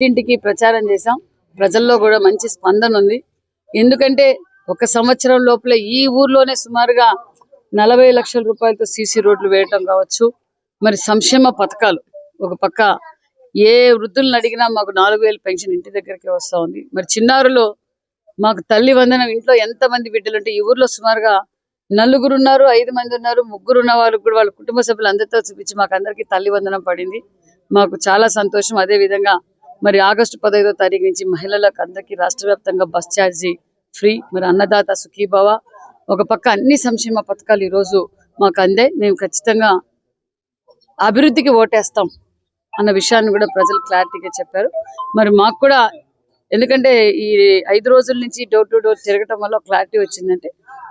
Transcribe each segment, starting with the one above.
ఇంటింటికి ప్రచారం చేశాం. ప్రజల్లో కూడా మంచి స్పందన ఉంది. ఎందుకంటే ఒక సంవత్సరం లోపల ఈ ఊర్లోనే సుమారుగా నలభై లక్షల రూపాయలతో సీసీ రోడ్లు వేయటం కావచ్చు. మరి సంక్షేమ పథకాలు ఒక పక్క ఏ వృద్ధులను అడిగినా మాకు నాలుగు వేలు పెన్షన్ ఇంటి దగ్గరికి వస్తూ ఉంది. మరి చిన్నారులో మాకు తల్లి వందనం ఇంట్లో ఎంత మంది బిడ్డలు ఉంటే ఈ ఊర్లో సుమారుగా నలుగురు ఉన్నారు ఐదు మంది ఉన్నారు ముగ్గురు ఉన్న వాళ్ళకి కూడా వాళ్ళ కుటుంబ సభ్యులు అందరితో చూపించి మాకు అందరికీ తల్లి వందనం పడింది. మాకు చాలా సంతోషం. అదే విధంగా మరి ఆగస్టు పదహైదో తారీఖు నుంచి మహిళలకు అందరికీ రాష్ట్ర వ్యాప్తంగా బస్ ఛార్జీ ఫ్రీ. మరి అన్నదాత సుఖీభావ. ఒక పక్క అన్ని సంక్షేమ పథకాలు ఈరోజు మాకు అందే. మేము ఖచ్చితంగా అభివృద్ధికి ఓటేస్తాం అన్న విషయాన్ని కూడా ప్రజలు క్లారిటీగా చెప్పారు. మరి మాకు కూడా ఎందుకంటే ఈ ఐదు రోజుల నుంచి డోర్ టు డోర్ తిరగటం వల్ల క్లారిటీ వచ్చిందంటే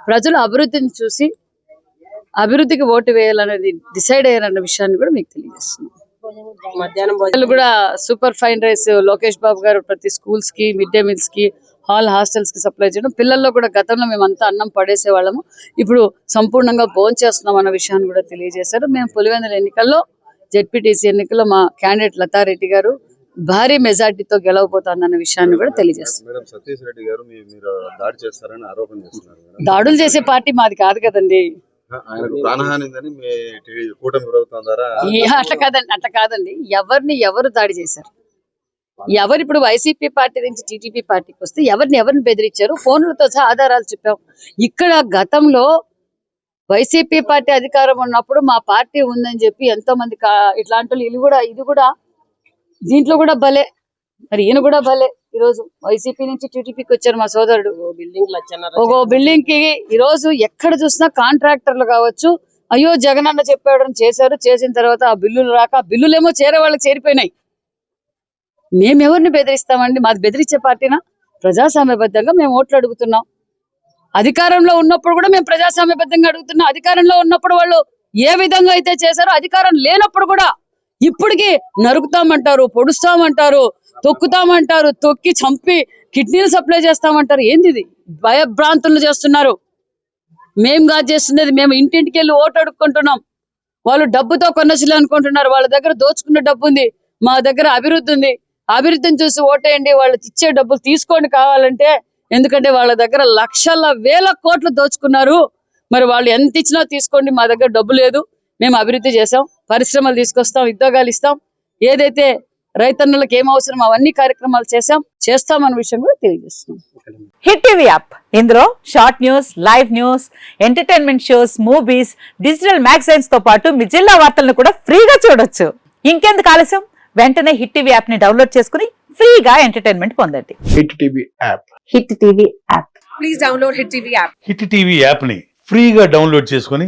ప్రజలు అభివృద్ధిని చూసి అభివృద్ధికి ఓటు వేయాలనేది డిసైడ్ అయ్యారన్న విషయాన్ని కూడా మీకు తెలియజేస్తున్నాం. మధ్యాహ్నం పిల్లలు కూడా super fine rice Lokesh Babu garu ప్రతి స్కూల్స్కి మిడ్ డే మీల్స్కి హాల్ హాస్టల్స్కి సప్లై చేయడం. పిల్లల్లో కూడా గతంలో మేము అంతా అన్నం పడేసే వాళ్ళము. ఇప్పుడు సంపూర్ణంగా భోజనం చేస్తున్నాం అన్న విషయాన్ని కూడా తెలియజేశారు. మేము పులివెందుల ఎన్నికల్లో జెడ్పీటీసీ ఎన్నికల్లో మా క్యాండిడేట్ లతారెడ్డి గారు భారీ మెజార్టీతో గెలవబోతోందన్న విషయాన్ని కూడా తెలియజేస్తున్నాం మేడం సతీష్ రెడ్డి గారు మీ- మీరు దాడి చేస్తారని ఆరోపణ చేస్తున్నారు మేడం. దాడులు చేసే పార్టీ మాది కాదు కదండి. ఆయనకు ప్రాణహాని ఉందని మీ టీ- కూటమి ప్రభుత్వం ద్వారా ఈ అట్లా కాదండి అట్లా కాదండి. ఎవరిని ఎవరు దాడి చేశారు? ఎవరు ఇప్పుడు వైసీపీ పార్టీ నుంచి టీడీపీ పార్టీకి వస్తే ఎవరిని ఎవరిని బెదిరించారు? ఫోన్లతో సహా ఆధారాలు చెప్పాం. ఇక్కడ గతంలో వైసీపీ పార్టీ అధికారం ఉన్నప్పుడు మా పార్టీ ఉందని చెప్పి ఎంతో మంది కా- ఇట్లాంటి వాళ్ళు ఇది కూడా ఇది కూడా దీంట్లో కూడా భలే మరి ఈయన కూడా భలే. ఈరోజు వైసీపీ నుంచి టీడీపీకి వచ్చారు మా సోదరుడు. ఒక బిల్డింగ్కి ఈ రోజు ఎక్కడ చూసినా కాంట్రాక్టర్లు కావచ్చు. అయ్యో జగనన్న చెప్పాడు అని చేశారు. చేసిన తర్వాత ఆ బిల్లులు రాక ఆ బిల్లులేమో చేరే వాళ్ళకి చేరిపోయినాయి. మేము ఎవరిని బెదిరిస్తామండి? మాది బెదిరించే పార్టీనా? ప్రజాస్వామ్యబద్ధంగా మేము ఓట్లు అడుగుతున్నాం. అధికారంలో ఉన్నప్పుడు కూడా మేము ప్రజాస్వామ్యబద్ధంగా అడుగుతున్నాం. అధికారంలో ఉన్నప్పుడు వాళ్ళు ఏ విధంగా అయితే చేశారో అధికారం లేనప్పుడు కూడా ఇప్పటికి నరుకుతామంటారు పొడుస్తామంటారు. తొక్కుతామంటారు తొక్కి చంపి కిడ్నీలు సప్లై చేస్తామంటారు. ఏంది ఇది భయభ్రాంతులు చేస్తున్నారు. మేం కాదు చేస్తున్నది మేము ఇంటింటికి వెళ్ళి ఓటు అడుక్కుంటున్నాం. వాళ్ళు డబ్బుతో కొనసులు అనుకుంటున్నారు. వాళ్ళ దగ్గర దోచుకున్న డబ్బు ఉంది మా దగ్గర అభివృద్ధి ఉంది. అభివృద్ధిని చూసి ఓటేయండి వాళ్ళు ఇచ్చే డబ్బులు తీసుకోండి కావాలంటే ఎందుకంటే వాళ్ళ దగ్గర లక్షల వేల కోట్లు దోచుకున్నారు. మరి వాళ్ళు ఎంత ఇచ్చినా తీసుకోండి మా దగ్గర డబ్బు లేదు. మేము అభివృద్ధి చేసాం పరిశ్రమలు తీసుకొస్తాం ఉద్యోగాలు ఇస్తాం. ఏదైతే రైతన్నులకు ఏం అవసరం? అవన్నీ కార్యక్రమాలు చేశాం. చేస్తామన్న విషయం కూడా తెలియజేస్తున్నాం. Hit TV app. ఇందులో short news live news entertainment shows movies digital మ్యాగజైన్స్తో పాటు మీ జిల్లా వార్తలను కూడా ఫ్రీగా చూడొచ్చు. ఇంకెందుకు ఆలస్యం? వెంటనే హిట్ టీవీ యాప్ని డౌన్లోడ్ చేసుకుని ఫ్రీగా ఎంటర్టైన్మెంట్ పొందండి. Hit TV app. Hit TV app. Hit TV యాప్ని ఫ్రీగా డౌన్లోడ్ చేసుకొని